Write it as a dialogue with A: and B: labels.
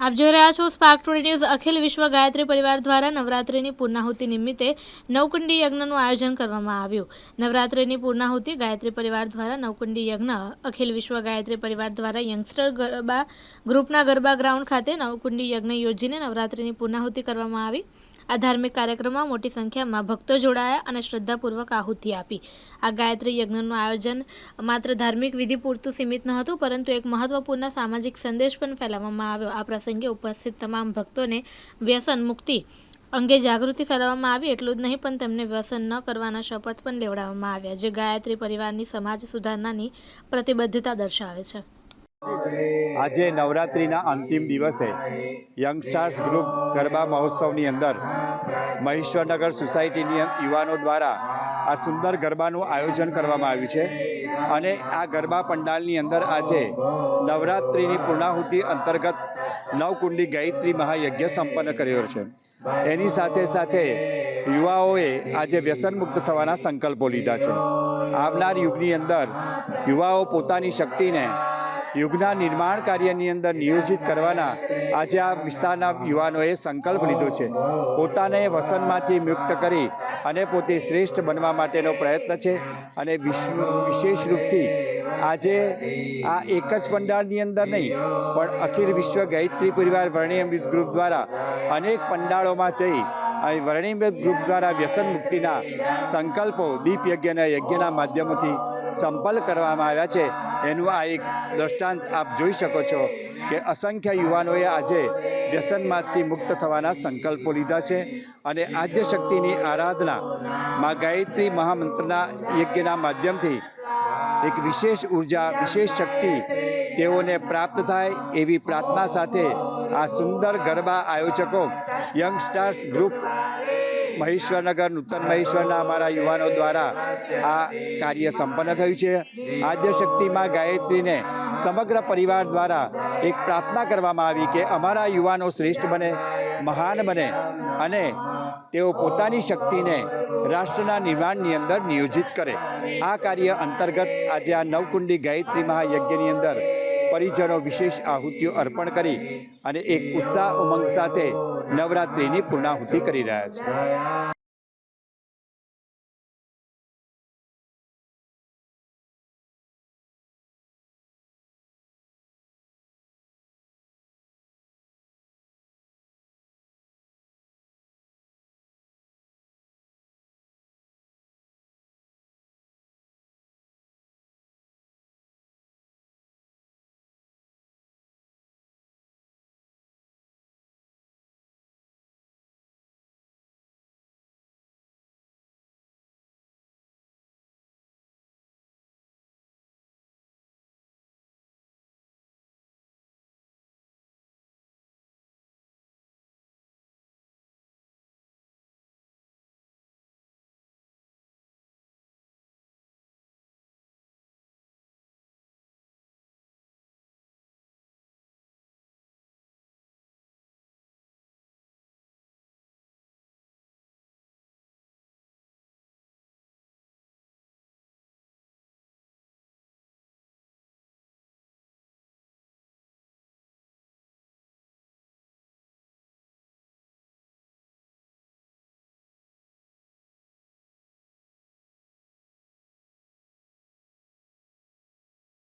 A: આપ જોઈ રહ્યા છો સ્પાર્ક ટુડે ન્યૂઝ અખિલ વિશ્વ ગાયત્રી પરિવાર દ્વારા નવરાત્રિની પૂર્ણાહુતિ નિમિત્તે નવકુંડી યજ્ઞનું આયોજન કરવામાં આવ્યું. નવરાત્રિની પૂર્ણાહુતિ ગાયત્રી પરિવાર દ્વારા નવકુંડી યજ્ઞ, અખિલ વિશ્વ ગાયત્રી પરિવાર દ્વારા યંગસ્ટર ગરબા, ગ્રુપના ગરબા ગ્રાઉન્ડ ખાતે નવકુંડી યજ્ઞ યોજીને નવરાત્રિની પૂર્ણાહુતિ કરવામાં આવી. આ ધાર્મિક કાર્યક્રમમાં મોટી સંખ્યામાં ભક્તો જોડાયા અને શ્રદ્ધાપૂર્વક આહુતિ આપી. આ ગાયત્રી યજ્ઞનું આયોજન માત્ર ધાર્મિક વિધિ પૂરતું સીમિત ન હતું, પરંતુ એક મહત્વપૂર્ણ સામાજિક સંદેશ પણ ફેલાવવામાં આવ્યો. આ પ્રસંગે ઉપસ્થિત તમામ ભક્તોને વ્યસન મુક્તિ અંગે જાગૃતિ ફેલાવવામાં આવી, એટલું જ નહીં, પણ તેમને વ્યસન ન કરવાના શપથ પણ લેવડાવવામાં આવ્યા, જે ગાયત્રી પરિવારની સમાજ સુધારણાની પ્રતિબદ્ધતા દર્શાવે છે.
B: આજે નવરાત્રિના અંતિમ દિવસે યંગસ્ટાર્સ ગ્રુપ ગરબા મહોત્સવની અંદર મહેશ્વરનગર સોસાયટીની યુવાનો દ્વારા આ સુંદર ગરબાનું આયોજન કરવામાં આવ્યું છે. અને આ ગરબા પંડાલની અંદર આજે નવરાત્રિની પૂર્ણાહુતિ અંતર્ગત નવકુંડી ગાયત્રી મહાયજ્ઞ સંપન્ન કર્યો છે. એની સાથે સાથે યુવાઓએ આજે વ્યસન મુક્ત થવાના સંકલ્પો લીધા છે. આવનાર યુગની અંદર યુવાઓ પોતાની શક્તિને યુગના નિર્માણ કાર્યની અંદર નિયોજિત કરવાના આજે આ વિસ્તારના યુવાનોએ સંકલ્પ લીધો છે. પોતાને વસનમાંથી મુક્ત કરી અને પોતે શ્રેષ્ઠ બનવા માટેનો પ્રયત્ન છે અને વિશેષ રૂપથી આજે આ એક જ પંડાળની અંદર નહીં, પણ અખિલ વિશ્વ ગાયત્રી પરિવાર વર્ણી ગ્રુપ દ્વારા અનેક પંડાળોમાં જઈ અહીં વર્ણિમૃત ગ્રુપ દ્વારા વ્યસન મુક્તિના સંકલ્પો દીપ યજ્ઞના યજ્ઞના માધ્યમોથી સંપલ કરવામાં આવ્યા છે. એનું આ એક દ્રષ્ટાંત આપ જોઈ શકો છો કે અસંખ્ય યુવાનોએ આજે વ્યસનમાંથી મુક્ત થવાના સંકલ્પો લીધા છે અને આદ્ય શક્તિની આરાધના માં ગાયત્રી મહામંત્રના યજ્ઞના માધ્યમથી એક વિશેષ ઊર્જા, વિશેષ શક્તિ તેઓને પ્રાપ્ત થાય એવી પ્રાર્થના સાથે આ સુંદર ગરબા આયોજકો, young stars group, Maheshwarnagar, Nutan મહેશ્વરના અમારા યુવાનો દ્વારા આ કાર્ય સંપન્ન થયું છે. આદ્ય શક્તિમાં ગાયત્રીને સમગ્ર પરિવાર દ્વારા એક પ્રાર્થના કરવામાં આવી કે અમારા યુવાનો શ્રેષ્ઠ બને, મહાન બને અને તેઓ પોતાની શક્તિને રાષ્ટ્રના નિર્માણની અંદર નિયોજિત કરે. આ કાર્ય અંતર્ગત આજે આ નવકુંડી ગાયત્રી મહાયજ્ઞની અંદર પરિજનો વિશેષ આહુતિઓ અર્પણ કરી અને એક ઉત્સાહ ઉમંગ સાથે નવરાત્રિની પૂર્ણાહુતિ કરી રહ્યા છે.